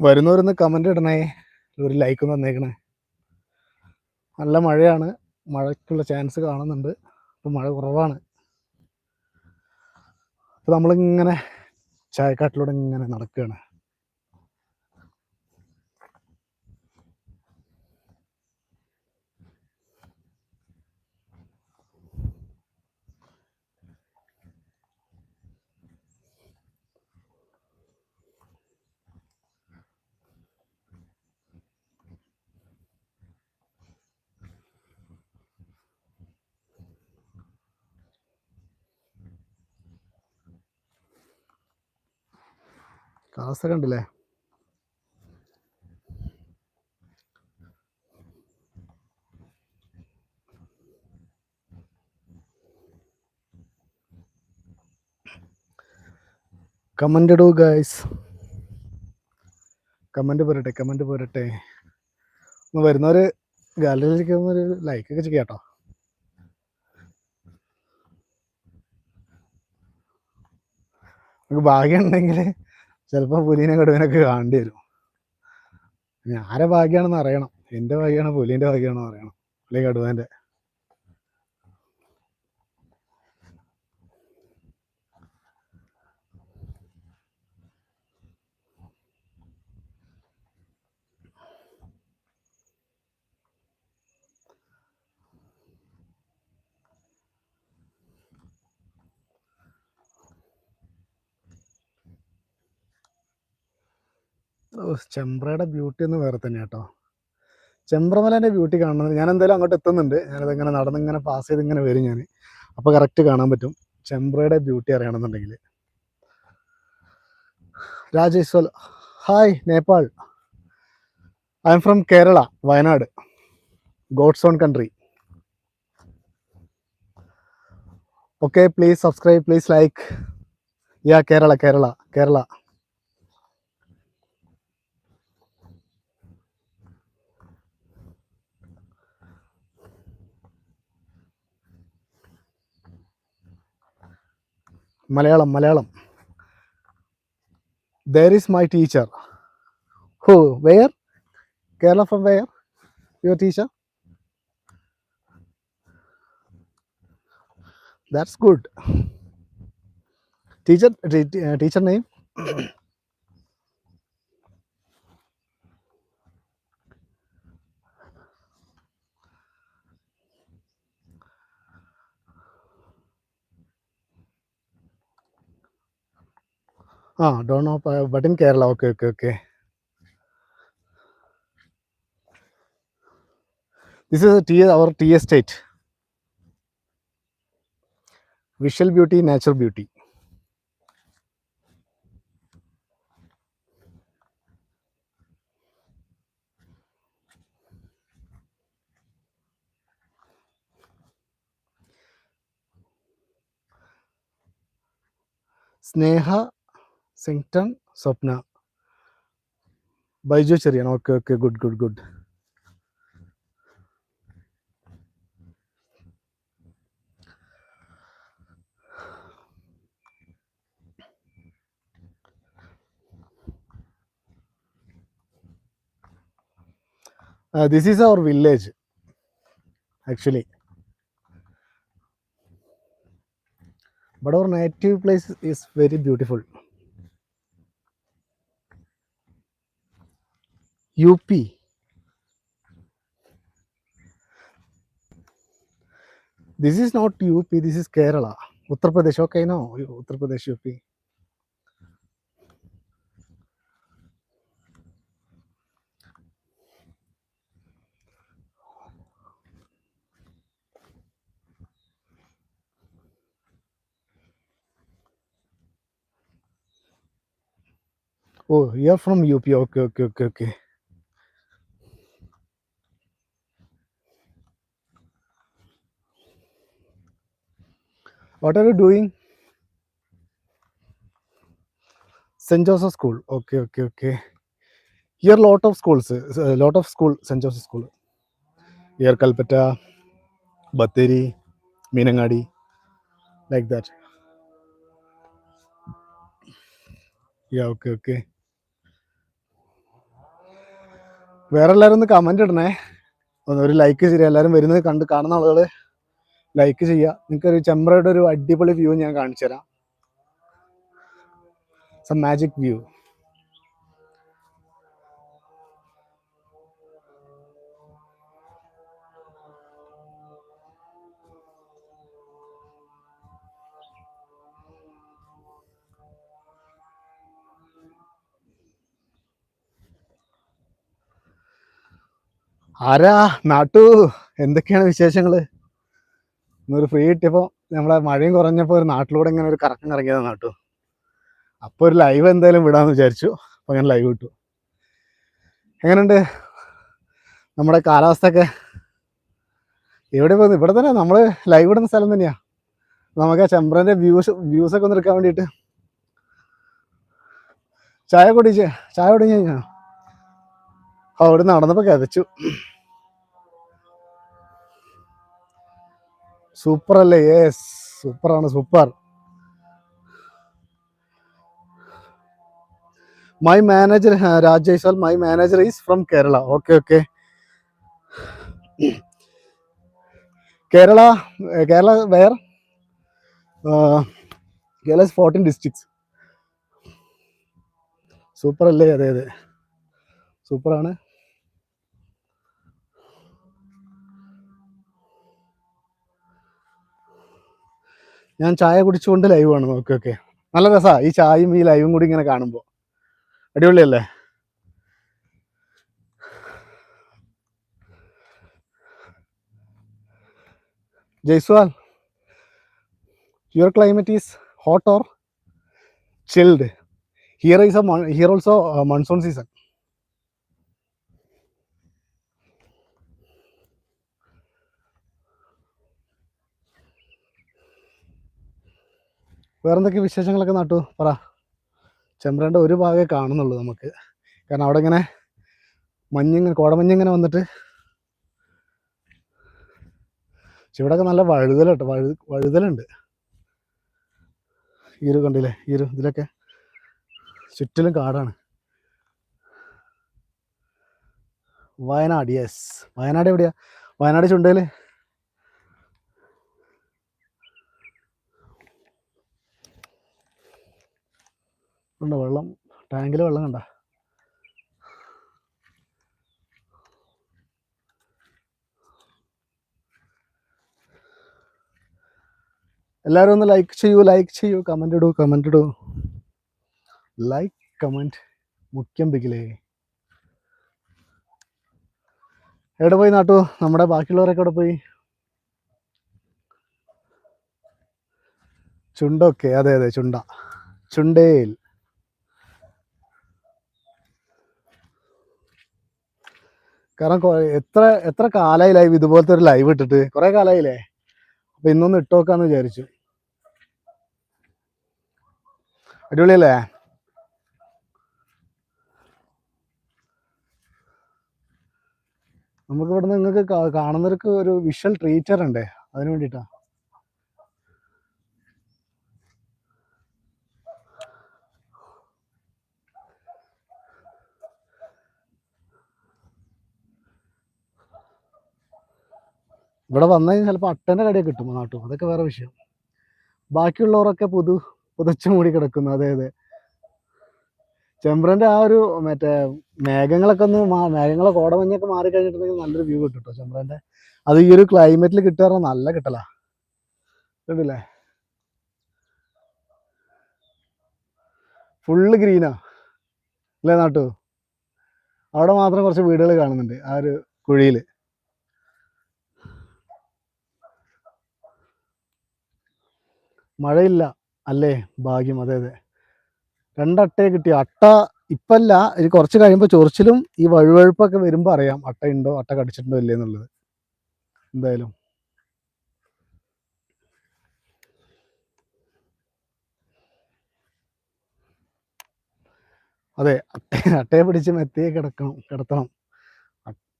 വരുന്നവരൊന്ന് comment ഇടണേ. ഒരു like തന്നേക്കണേ. നല്ല മഴയാണ്. മഴയ്ക്കുള്ള ചാൻസ് കാണുന്നുണ്ട്. അപ്പോൾ മഴ കുറവാണ്. അപ്പോൾ നമ്മളിങ്ങനെ ചായക്കാട്ടിലൂടെ ഇങ്ങനെ നടക്കുകയാണ്. കാസ കണ്ടില്ലേ? കമന്റ് ഇടൂ ഗൈസ് കമന്റ് പോരട്ടെ കമന്റ് പോരട്ടെ. ഒന്ന് വരുന്നവർ ഗാലറിയിലേക്ക് ഒരു ലൈക്ക് ഒക്കെ കേട്ടോ നമുക്ക് ഭാഗ്യം ഉണ്ടെങ്കിൽ ചിലപ്പോൾ പുലീനെ കടുവനൊക്കെ കാണേണ്ടി വരും. ആരെ ഭാഗ്യമാണെന്ന് അറിയണം. എന്റെ ഭാഗ്യമാണ് പുലീന്റെ ഭാഗ്യമാണെന്ന് അറിയണം. അല്ലെങ്കിൽ കടുവേന്റെ ചെമ്പ്രയുടെ ബ്യൂട്ടി എന്ന് വേറെ തന്നെ കേട്ടോ ചെമ്പ്രമലേന്റെ ബ്യൂട്ടി കാണുന്നത് ഞാൻ എന്തായാലും അങ്ങോട്ട് എത്തുന്നുണ്ട്. ഞാനത് ഇങ്ങനെ നടന്ന് ഇങ്ങനെ പാസ് ചെയ്ത് ഇങ്ങനെ വരും ഞാൻ അപ്പോൾ കറക്റ്റ് കാണാൻ പറ്റും. ചെമ്പ്രയുടെ ബ്യൂട്ടി അറിയണമെന്നുണ്ടെങ്കിൽ രാജേശ്വൽ hi Nepal. I am from Kerala Wayanad. God's own country okay please subscribe please like ya Kerala Kerala Kerala Malayalam Malayalam. There is my teacher who where Kerala from where your teacher that's good teacher teacher name teacher name Ah, don't know, uh, but in Kerala. Okay, okay, okay. This is a tea, our tea estate. Visual beauty, natural beauty. സ്നേഹ സിങ്ടൺ Swapna. Baiju ചെറിയാണ് okay okay. Good good good. This is our village actually but our native place is very beautiful. UP. this is not UP, this is Kerala. Uttar Pradesh, okay, no, Uttar Pradesh, UP. Oh, you're from UP, okay, okay, okay, okay. What are you doing Saint Joseph school okay okay okay year lot of schools lot of school Saint Joseph school year Kalpetta Bathery Meenangadi like that ya okay okay വേറെ എല്ലാവരും ഒന്ന് comment ഇടണേ. ഒരു like ചെയ്യുക എല്ലാവരും വരുന്നത് കണ്ട് കാണുന്ന ആളുകൾ ലൈക്ക് ചെയ്യുക നിങ്ങൾക്കൊരു ചെമ്പ്രയുടെ ഒരു അടിപൊളി വ്യൂ ഞാൻ കാണിച്ചു തരാം. സം മാജിക് വ്യൂ ആരാ? നാട്ടു. എന്തൊക്കെയാണ് വിശേഷങ്ങൾ? ഇന്നൊരു ഫ്രീ കിട്ടിയപ്പോൾ നമ്മളെ മഴയും കുറഞ്ഞപ്പോൾ ഒരു നാട്ടിലൂടെ ഇങ്ങനെ ഒരു കറക്കം കറങ്ങിയതാണ് നാട്ടു അപ്പോൾ ഒരു ലൈവ് എന്തായാലും വിടാമെന്ന് വിചാരിച്ചു. അപ്പോൾ അങ്ങനെ ലൈവ് കിട്ടു എങ്ങനെയുണ്ട്? നമ്മുടെ കാലാവസ്ഥയൊക്കെ? എവിടെ പോകുന്നു ഇവിടെ തന്നെ. നമ്മൾ ലൈവ് ഇടുന്ന സ്ഥലം തന്നെയാ. നമുക്ക് ആ ചെമ്പ്രന്റെ വ്യൂസ് വ്യൂസ് ഒക്കെ ഒന്ന് എടുക്കാൻ വേണ്ടിയിട്ട്. ചായ കുടിച്ച് ചായ കുടിഞ്ഞ് കഴിഞ്ഞാൽ അവിടെ നടന്നപ്പോൾ കതച്ചു സൂപ്പർ അല്ലേ യേസ് സൂപ്പറാണ് super. My manager Rajesh my manager is from Kerala okay okay Kerala Kerala where Kerala fourteen districts super അല്ലേ അതെ അതെ. സൂപ്പറാണ്. ഞാൻ ചായ കുടിച്ചുകൊണ്ട് ലൈവ് ആണ് ഓക്കെ ഓക്കെ നല്ല രസാ ഈ ചായയും ഈ ലൈവും കൂടി ഇങ്ങനെ കാണുമ്പോൾ അടിപൊളിയല്ലേ? Jaiswal your climate is hot or chilled here is a here also monsoon season വേറെന്തൊക്കെ വിശേഷങ്ങളൊക്കെ നട്ടു? പറ. ചെമ്പ്രേന്റെ ഒരു ഭാഗമേ കാണുന്നുള്ളൂ നമുക്ക്. കാരണം അവിടെ ഇങ്ങനെ മഞ്ഞിങ്ങനെ കോടമഞ്ഞിങ്ങനെ വന്നിട്ട് പക്ഷെ ഇവിടെയൊക്കെ നല്ല വഴുതല കേട്ടോ വഴു വഴുതലുണ്ട്. ഈ ഒരു കണ്ടില്ലേ? ഈ ഒരു ഇതിലൊക്കെ ചുറ്റിലും കാടാണ്. വയനാട് യെസ് വയനാട് എവിടെയാ? വയനാട് ചുണ്ടേൽ ഉണ്ട് വെള്ളം? ടാങ്കിൽ വെള്ളം കണ്ട? എല്ലാവരും ഒന്ന് ലൈക്ക് ചെയ്യൂ ലൈക്ക് ചെയ്യൂ കമന്റ് ഇടൂ കമന്റ് ഇടൂ. ലൈക്ക് കമന്റ് മുഖ്യം പിക്കിലേ എവിടെ പോയി നാട്ടു? നമ്മുടെ ബാക്കിയുള്ളവരൊക്കെ എവിടെ പോയി? ചുണ്ടൊക്കെ അതെ അതെ ചുണ്ട. ചുണ്ടേൽ. കാരണം എത്ര എത്ര കാലായി ലൈവ് ഇതുപോലത്തെ ഒരു ലൈവ് ഇട്ടിട്ട്? കുറെ കാലമായില്ലേ അപ്പൊ ഇന്നൊന്ന് ഇട്ടോക്കാന്ന് വിചാരിച്ചു. അടിപൊളിയല്ലേ? നമുക്ക് ഇവിടുന്ന് നിങ്ങൾക്ക് കാണുന്നവർക്ക് ഒരു വിഷ്വൽ ട്രീറ്റർ ഉണ്ട് അതിന് വേണ്ടിട്ടാ. ഇവിടെ വന്നു കഴിഞ്ഞാൽ ചിലപ്പോൾ അട്ടന്റെ കടിയൊക്കെ കിട്ടും നാട്ടും അതൊക്കെ വേറെ വിഷയം. ബാക്കിയുള്ളവരൊക്കെ പുതു പുതച്ചു മൂടി കിടക്കുന്നു. അതെ അതെ ചെമ്പ്രന്റെ ആ ഒരു മറ്റേ മേഘങ്ങളൊക്കെ ഒന്ന് മേഘങ്ങളെ കോടമഞ്ഞൊക്കെ മാറി കഴിഞ്ഞിട്ടുണ്ടെങ്കിൽ നല്ലൊരു വ്യൂ കിട്ടും കേട്ടോ ചെമ്പ്രന്റെ അത് ഈ ഒരു ക്ലൈമറ്റിൽ കിട്ടുക നല്ല കിട്ടലാ. കണ്ടില്ലേ? ഫുള്ള് ഗ്രീനാ അല്ലേ നാട്ടു? അവിടെ മാത്രം കുറച്ച് വീടുകൾ കാണുന്നുണ്ട് ആ ഒരു കുഴിയിൽ മഴയില്ല. അല്ലേ? ഭാഗ്യം. അതെ അതെ. രണ്ടട്ടയെ കിട്ടി. അട്ട ഇപ്പല്ല. ഇത് കുറച്ച് കഴിയുമ്പോൾ ചൊറിച്ചിലും ഈ വഴുവഴുപ്പൊക്കെ വരുമ്പോൾ അറിയാം അട്ട ഉണ്ടോ അട്ട കടിച്ചിട്ടുണ്ടോ ഇല്ലേ എന്നുള്ളത്. എന്തായാലും. അതെ അട്ട അട്ടയെ പിടിച്ച് മെത്തിയെ കിടക്കണം കിടത്തണം.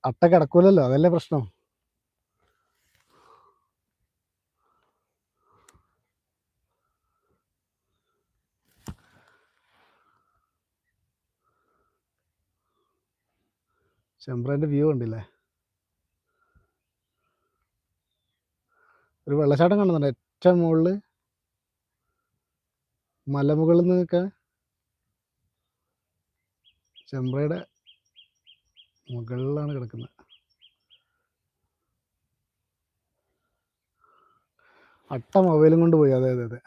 അട്ട കിടക്കൂലല്ലോ. അതല്ലേ പ്രശ്നം? ചെമ്പ്രേന്റെ വ്യൂ കണ്ടില്ലേ? ഒരു വെള്ളച്ചാട്ടം കാണുന്നുണ്ട്. ഏറ്റവും മുകളിൽ മലമുകളിൽ നിന്നൊക്കെ ചെമ്പ്രയുടെ മുകളിലാണ് കിടക്കുന്നത്. അട്ട മൊബൈലും കൊണ്ട് പോയി. അതെ അതെ അതെ.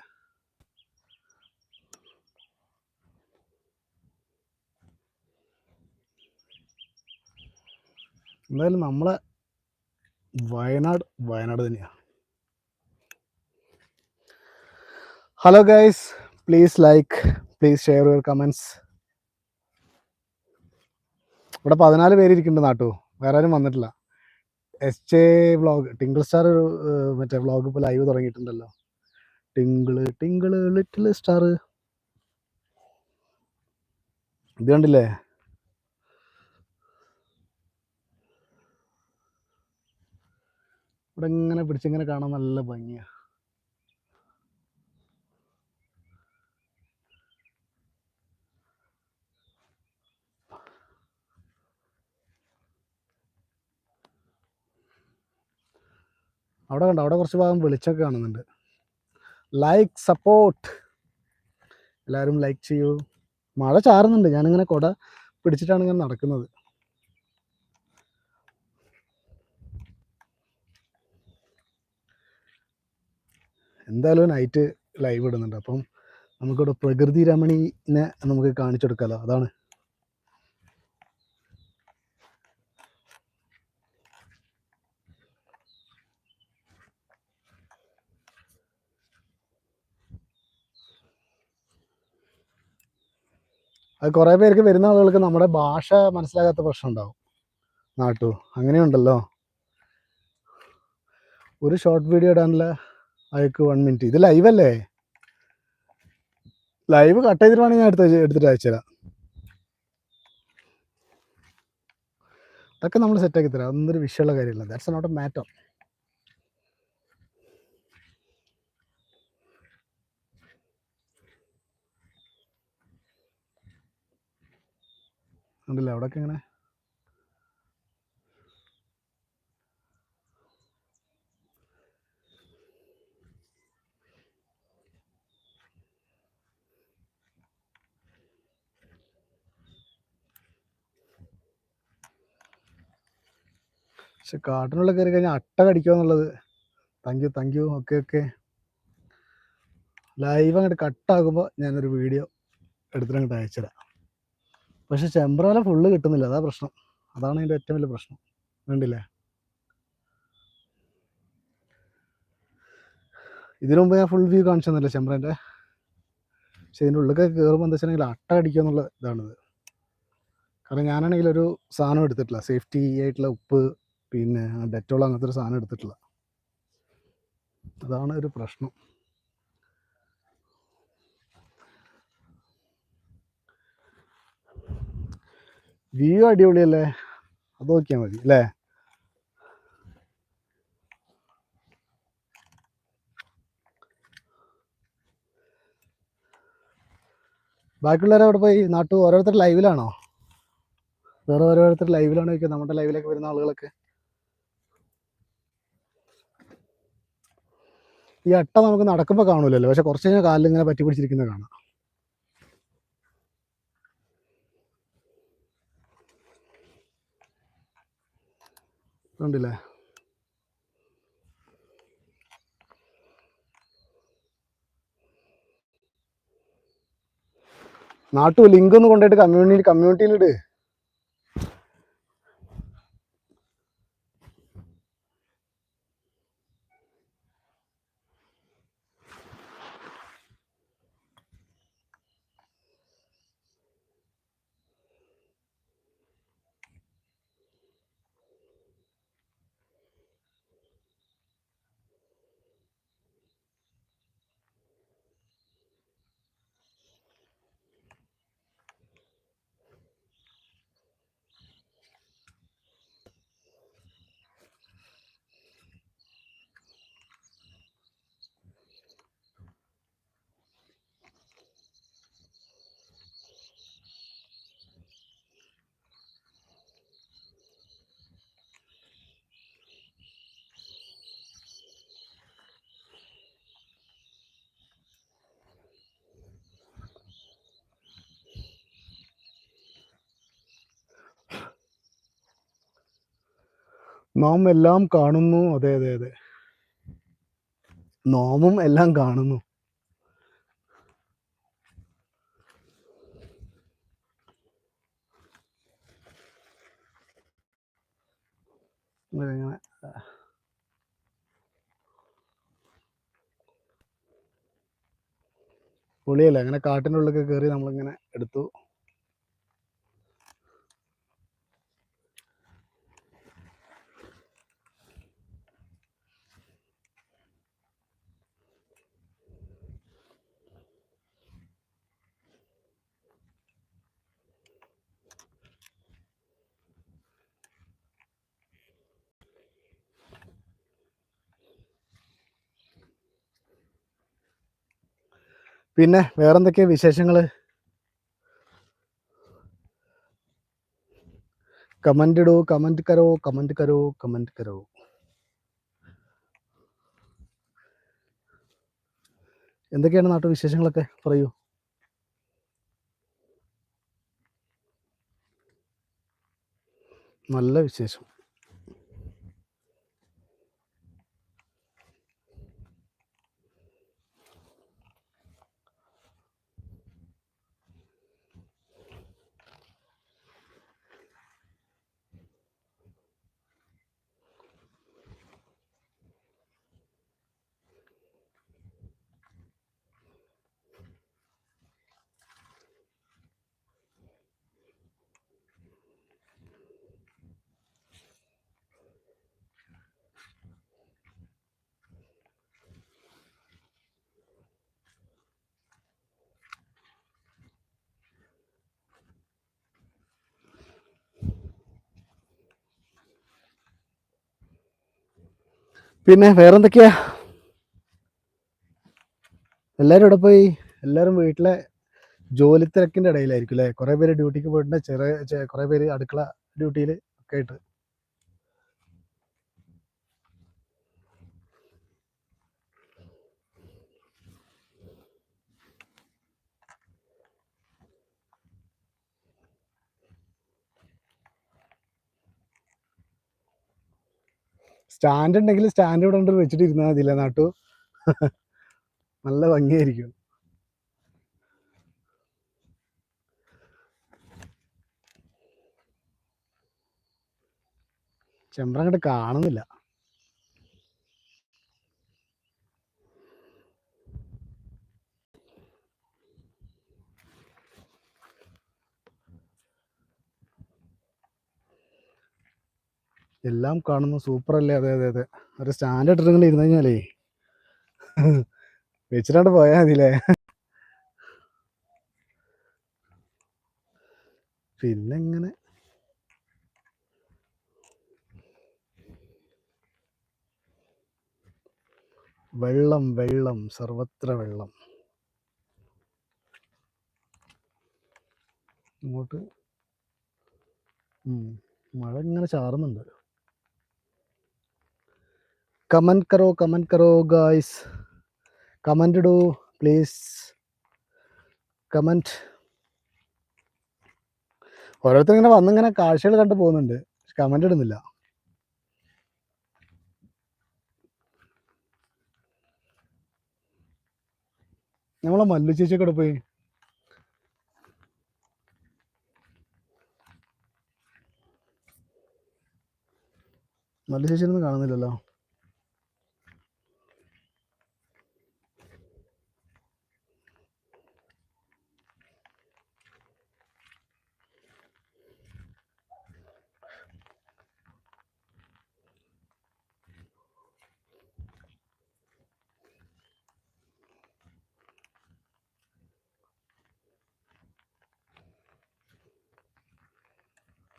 എന്തായാലും നമ്മളെ വയനാട് വയനാട് തന്നെയാണ് hello guys please like please share your comments ഇവിടെ പതിനാല് പേര് ഇരിക്കുന്നുണ്ട് നാട്ടു. വേറെ ആരും വന്നിട്ടില്ല. S J vlog twinkle star ഒരു മറ്റേ വ്ളോഗ് ഇപ്പോൾ ലൈവ് തുടങ്ങിയിട്ടുണ്ടല്ലോ. ടിങ്കിൾ ടിങ്കിൾ ലിറ്റിൽ സ്റ്റാർ ഇത് കണ്ടില്ലേ? ഇവിടെ ഇങ്ങനെ പിടിച്ചിങ്ങനെ കാണാൻ നല്ല ഭംഗിയാ. അവിടെ കണ്ടോ? അവിടെ കുറച്ച് ഭാഗം വെളിച്ചൊക്കെ കാണുന്നുണ്ട്. ലൈക്ക് സപ്പോർട്ട് എല്ലാവരും ലൈക്ക് ചെയ്യൂ. മഴ ചാറുന്നുണ്ട്. ഞാനിങ്ങനെ കുട പിടിച്ചിട്ടാണ് ഇങ്ങനെ നടക്കുന്നത്. എന്തായാലും നൈറ്റ് ലൈവ് ഇടുന്നുണ്ട്. അപ്പം നമുക്കിവിടെ പ്രകൃതി രമണീനെ നമുക്ക് കാണിച്ചു കൊടുക്കാമല്ലോ അതാണ്. അത് കുറേ പേർക്ക് വരുന്ന ആളുകൾക്ക് നമ്മുടെ ഭാഷ മനസ്സിലാകാത്ത പ്രശ്നം ഉണ്ടാവും. നാട്ടു. അങ്ങനെയുണ്ടല്ലോ. ഒരു ഷോർട്ട് വീഡിയോ ഇടാനുള്ള അയക്ക് വൺ മിനിറ്റ് ഇത് ലൈവ് അല്ലേ? ലൈവ് കട്ട് ചെയ്തിട്ട് വേണമെങ്കിൽ ഞാൻ എടുത്ത് എടുത്തിട്ട് അയച്ചുതരാം അതൊക്കെ നമ്മൾ സെറ്റാക്കി തരാം. അതൊന്നൊരു വിഷയമുള്ള കാര്യമില്ല. ദാറ്റ്സ് നോട്ട് എ മാറ്റർ ഉണ്ടല്ലോ അവിടെയൊക്കെ ഇങ്ങനെ പക്ഷെ കാട്ടിനുള്ളിൽ കയറി കഴിഞ്ഞാൽ അട്ട കടിക്കുക എന്നുള്ളത്. Thank you thank you okay okay live അങ്ങോട്ട് കട്ടാകുമ്പോൾ ഞാനൊരു വീഡിയോ എടുത്തിട്ട് അങ്ങോട്ട് അയച്ചുതരാം പക്ഷെ ചെമ്പ്രാല ഫുള്ള് കിട്ടുന്നില്ല. അതാ പ്രശ്നം. അതാണ് അതിന്റെ ഏറ്റവും വലിയ പ്രശ്നം. വേണ്ടില്ലേ ഇതിനു മുമ്പ് ഞാൻ ഫുൾ വ്യൂ കാണിച്ചു തന്നില്ല ചെമ്പ്രന്റെ പക്ഷെ ഇതിന്റെ ഉള്ളിലൊക്കെ കയറുമ്പോൾ എന്താ വെച്ചിട്ടുണ്ടെങ്കിൽ അട്ട അടിക്കുക എന്നുള്ള ഇതാണിത്. കാരണം ഞാനാണെങ്കിൽ ഒരു സാധനം എടുത്തിട്ടില്ല. സേഫ്റ്റി ആയിട്ടുള്ള ഉപ്പ് പിന്നെ ഡെറ്റോൾ അങ്ങനത്തെ ഒരു സാധനം എടുത്തിട്ടില്ല. അതാണ് ഒരു പ്രശ്നം. വ്യൂ അടിപൊളിയല്ലേ? അത് നോക്കിയാൽ മതി അല്ലേ? ബാക്കിയുള്ളവരെ അവിടെ പോയി നാട്ടു ഓരോരുത്തർ ലൈവിലാണോ വേറെ ഓരോരുത്തർ ലൈവിലാണോ നമ്മുടെ ലൈവിലേക്ക് വരുന്ന ആളുകളൊക്കെ? ഈ അട്ട നമുക്ക് നടക്കുമ്പോൾ കാണൂലല്ലോ. പക്ഷെ കുറച്ച് കഴിഞ്ഞാൽ കാലിൽ ഇങ്ങനെ പറ്റി പിടിച്ചിരിക്കുന്നത് കാണാം. കണ്ടില്ലേ? നാട്ടു ലിങ്ക് ഒന്ന് കൊണ്ടുപോയിട്ട് കമ്മ്യൂണിറ്റി കമ്മ്യൂണിറ്റിയിൽ നാം എല്ലാം കാണുന്നു. അതെ അതെ അതെ. നോമും എല്ലാം കാണുന്നു. ഇങ്ങനെ പൊളിയല്ലേ? അങ്ങനെ കാട്ടിനുള്ളിലൊക്കെ കയറി നമ്മളിങ്ങനെ എടുത്തു. പിന്നെ വേറെന്തൊക്കെയാ വിശേഷങ്ങൾ കമന്റ് ഇടൂ കമന്റ് കരോ കമന്റ് കരോ കമന്റ് കരോ. എന്തൊക്കെയാണ് നാട്ടു വിശേഷങ്ങളൊക്കെ? പറയൂ. നല്ല വിശേഷം. പിന്നെ വേറെന്തൊക്കെയാ? എല്ലാവരും ഇവിടെ പോയി? എല്ലാവരും വീട്ടിലെ ജോലി തിരക്കിന്റെ ഇടയിലായിരിക്കും അല്ലേ കുറെ പേര് ഡ്യൂട്ടിക്ക് പോയിട്ടുണ്ട്. ചെറിയ കുറെ പേര് അടുക്കള ഡ്യൂട്ടിയിൽ ഒക്കെ ആയിട്ട്. സ്റ്റാൻഡ് ഉണ്ടെങ്കിൽ സ്റ്റാൻഡ് ഇവിടെ കൊണ്ട് വെച്ചിട്ട് ഇരുന്നാൽ മതിയില്ല നാട്ടു? നല്ല ഭംഗിയായിരിക്കും. ചെമ്പറങ്ങോട്ട് കാണുന്നില്ല. എല്ലാം കാണുന്നു സൂപ്പർ അല്ലേ അതെ അതെ അതെ. ഒരു സ്റ്റാൻഡേർഡ് ഇങ്ങനെ ഇരുന്ന് കഴിഞ്ഞാലേ. വെച്ചിട്ടാണ്ട് പോയാൽ മതിയില്ലേ? പിന്നെ ഇങ്ങനെ വെള്ളം വെള്ളം സർവത്ര വെള്ളം. ഇങ്ങോട്ട്. മഴ ഇങ്ങനെ ചാറുന്നുണ്ട്. കമന്റ് കറോ കമന്റ് കറോ ഗായ്സ് കമന്റ് ഇടൂ പ്ലീസ് കമന്റ് ഓരോരുത്തർ ഇങ്ങനെ വന്നിങ്ങനെ കാഴ്ചകൾ കണ്ടു പോകുന്നുണ്ട്. കമന്റ് ഇടുന്നില്ല. നമ്മളെ മല്ലു ചേച്ചിയൊക്കെ പോയി? മല്ലു ചേച്ചിയൊന്നും കാണുന്നില്ലല്ലോ.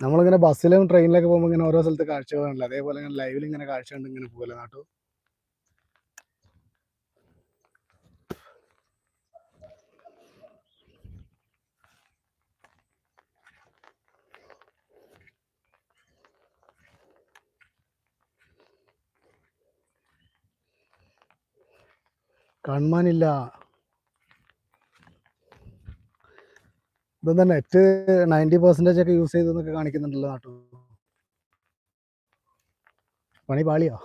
നമ്മളിങ്ങനെ ബസ്സിലും ട്രെയിനിലൊക്കെ പോകുമ്പോൾ ഇങ്ങനെ ഓരോ സ്ഥലത്ത് കാഴ്ച കാണില്ല അതേപോലെ ഇങ്ങനെ ലൈവിൽ ഇങ്ങനെ കാഴ്ച കണ്ട് ഇങ്ങനെ പോകല നാട്ടു? കാണുവാനില്ല ഇതെന്താ നെറ്റ് നയന്റി പെർസെന്റേജ് ഒക്കെ യൂസ് ചെയ്തെന്നൊക്കെ കാണിക്കുന്നുണ്ടല്ലോ നാട്ടു. പണി പാളിയോ?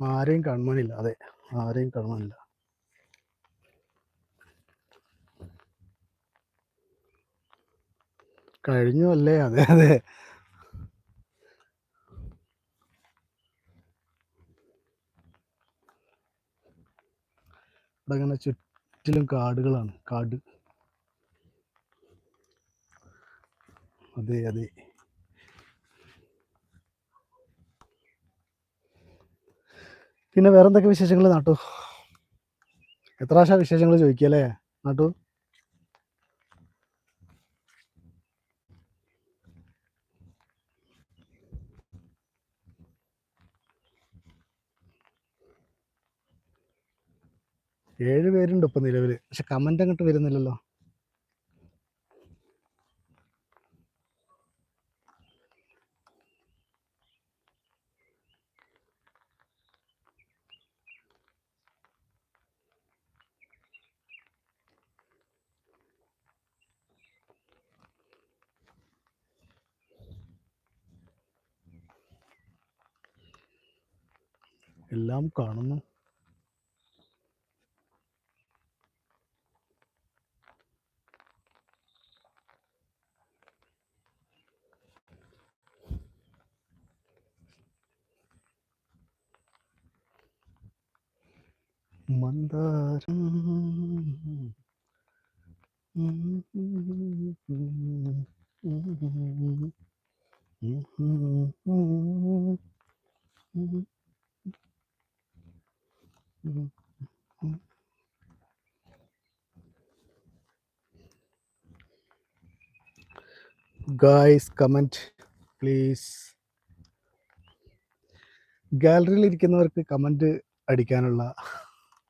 ആരെയും കൺമണില്ല അതെ ആരെയും കൺമണില്ല കഴിഞ്ഞു അല്ലേ? അതെ അതെ. ഇങ്ങനെ ചുറ്റിലും കാടുകളാണ്. കാട്. അതെ അതെ. പിന്നെ വേറെന്തൊക്കെ വിശേഷങ്ങൾ നാട്ടു? എത്ര പ്രാവശ്യം വിശേഷങ്ങൾ ചോദിക്കുക അല്ലേ നാട്ടു? ഏഴ് പേരുണ്ട് ഇപ്പൊ നിലവിൽ പക്ഷെ കമന്റ് അങ്ങോട്ട് വരുന്നില്ലല്ലോ. എല്ലാം കാണുന്നു. മന്ദാരം. ഗായ്സ് കമന്റ് പ്ലീസ് ഗാലറിയിൽ ഇരിക്കുന്നവർക്ക് കമന്റ് അടിക്കാനുള്ള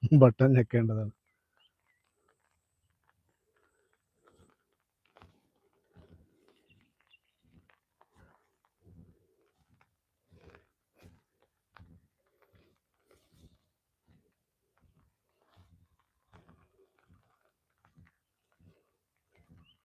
ബട്ടൺ ഞെക്കേണ്ടതാണ്.